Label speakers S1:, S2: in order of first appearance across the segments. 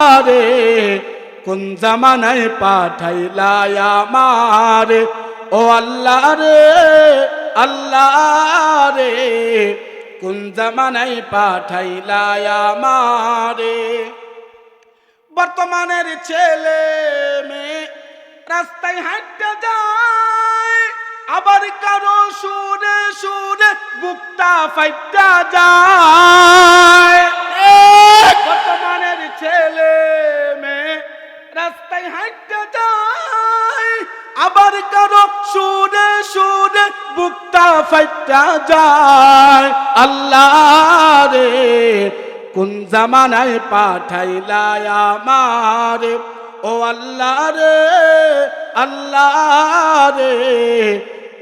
S1: রে কোন জামানায় পাঠাইলা আমারে? ও আল্লাহ রে আল্লাহ রে, কোন জামানায় পাঠাইলা আমারে? বর্তমানের ছেলে মেয়ে রাস্তায় হাঁটতে যায়, আবার কারও সুরে সুরে বুকটা ফাইটা যায়। আবার কারও সুরে সুরে বুকটা ফাইটা যায়। আল্লাহ রে, কোন জামানায় পাঠাইলা আমারে? ও আল্লাহ রে আল্লাহ রে,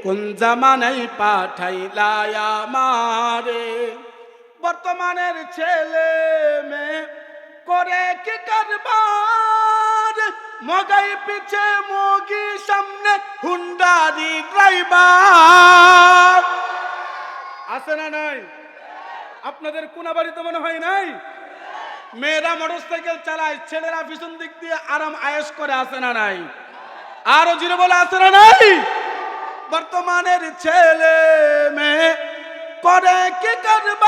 S1: কোন জামানায় পাঠাইলা আমারে? বর্তমানের ছেলে মেয়ে করে কি কারবার? মগাই পিছে মগি সামনে হুন্ডারি ড্রাইভার। আছে না নাই? আপনাদের কোন বাড়িতে মনে হয় নাই? মেয়েরা মোটরসাইকেল চালায়, ছেলেরা পিছন দিক দিয়ে আরাম আয়েস করে, আছে না নাই? আরও জিরে বলে, আছে না নাই? বর্তমানের ছেলে মেয়ে করে কি কারবার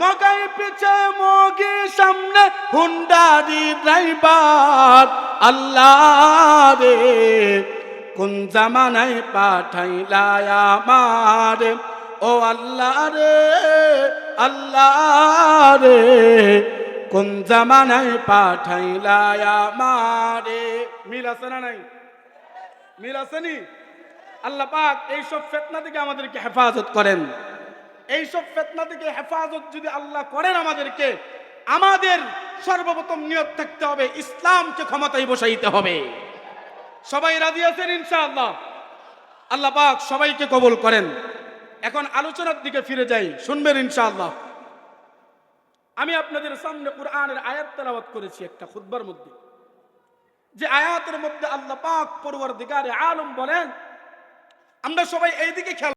S1: মগাই পিছে মগি সামনে হুন্ডারি ড্রাইভার। আল্লাহ রে, কোন জামানায় পাঠাইলা আমার? ও আল্লাহ রে আল্লাহ রে, কোন জামানায় পাঠাইলা আমারে? মিল আছে না নাই? মিল আছে নি? আল্লাহ পাক, এইসব ফেতনা থেকে আমাদেরকে হেফাজত করেন। এইসব ফেতনা থেকে হেফাজত যদি আল্লাহ করেন আমাদেরকে, আমাদের সর্বপ্রথম নিয়ত থাকতে হবে, ইসলামকে ক্ষমতায় বসাইতে হবে। সবাই রাজি আছেন ইনশাআল্লাহ? আল্লাহ পাক সবাইকে কবল করেন। এখন আলোচনার দিকে ফিরে যাই, শুনবেন ইনশাআল্লাহ। আমি আপনাদের সামনে কোরআনের আয়াত তেলাওয়াত করেছি একটা খুতবার মধ্যে। যে আয়াতের মধ্যে আল্লাহ পাক পরওয়ারদিগারে আলম বলেন, আমরা সবাই এইদিকে খেয়াল